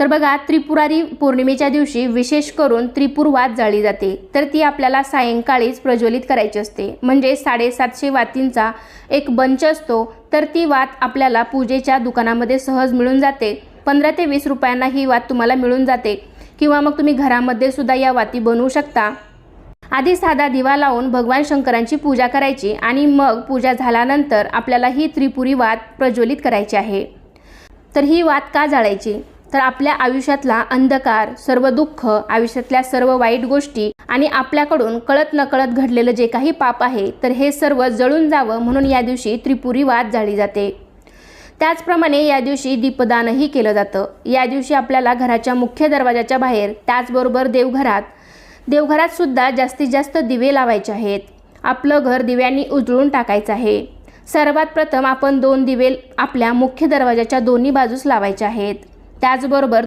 तर बघा त्रिपुरारी पौर्णिमेच्या दिवशी विशेष करून त्रिपूर वात जाळली जाते. तर ती आपल्याला सायंकाळीच प्रज्वलित करायची असते. म्हणजे साडेसातशे वातींचा एक बंच असतो. तर ती वात आपल्याला पूजेच्या दुकानामध्ये सहज मिळून जाते. पंधरा ते वीस रुपयांना ही वात तुम्हाला मिळून जाते. किंवा मग तुम्ही घरामध्ये सुद्धा या वाती बनवू शकता. आधी साधा दिवा लावून भगवान शंकरांची पूजा करायची आणि मग पूजा झाल्यानंतर आपल्याला ही त्रिपुरी वात प्रज्वलित करायची आहे. तर ही वात का जाळायची? तर आपल्या आयुष्यातला अंधकार सर्व दुःख आयुष्यातल्या सर्व वाईट गोष्टी आणि आपल्याकडून कळत नकळत घडलेलं जे काही पाप आहे तर हे सर्व जळून जावं म्हणून या दिवशी त्रिपुरी वाद जाळली जाते. त्याचप्रमाणे या दिवशी दीपदानही केलं जातं. या दिवशी आपल्याला घराच्या मुख्य दरवाजाच्या बाहेर त्याचबरोबर देवघरात देवघरात सुद्धा जास्तीत जास्त दिवे लावायचे आहेत. आपलं घर दिव्यांनी उजळून टाकायचं आहे. सर्वात प्रथम आपण दोन दिवे आपल्या मुख्य दरवाजाच्या दोन्ही बाजूस लावायचे आहेत. त्याचबरोबर